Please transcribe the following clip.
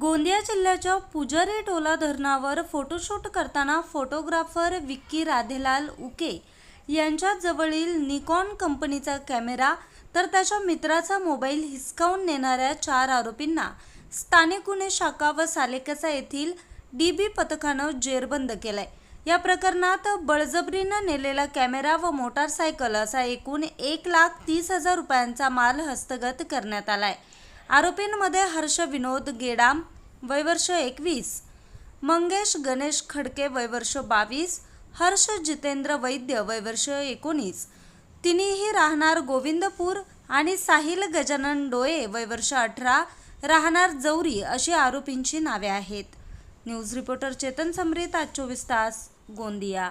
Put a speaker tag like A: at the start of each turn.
A: गोंदिया जिल्ह्याच्या पुजारी टोला धरणावर फोटोशूट करताना फोटोग्राफर विक्की राधेलाल उके यांच्या जवळील निकॉन कंपनीचा कॅमेरा तर त्याच्या मित्राचा मोबाईल हिसकावून नेणाऱ्या चार आरोपींना स्थानिक गुन्हे शाखा व सालेकसा येथील डी बी पथकानं जेरबंद केलाय. या प्रकरणात बळजबरीनं नेलेला कॅमेरा व मोटारसायकल असा एकूण एक लाख तीस हजार रुपयांचा माल हस्तगत करण्यात आलाय. आरोपींमध्ये हर्ष विनोद गेडाम वयवर्ष एकवीस मंगेश गणेश खडके वयवर्ष बावीस हर्ष जितेंद्र वैद्य वयवर्ष एकोणीस. तिन्हीही राहणार गोविंदपूर आणि साहिल गजानन डोळे वयवर्ष अठरा राहणार जौरी अशी आरोपींची नावे आहेत. न्यूज रिपोर्टर चेतन समरीत आज चोवीस तास गोंदिया.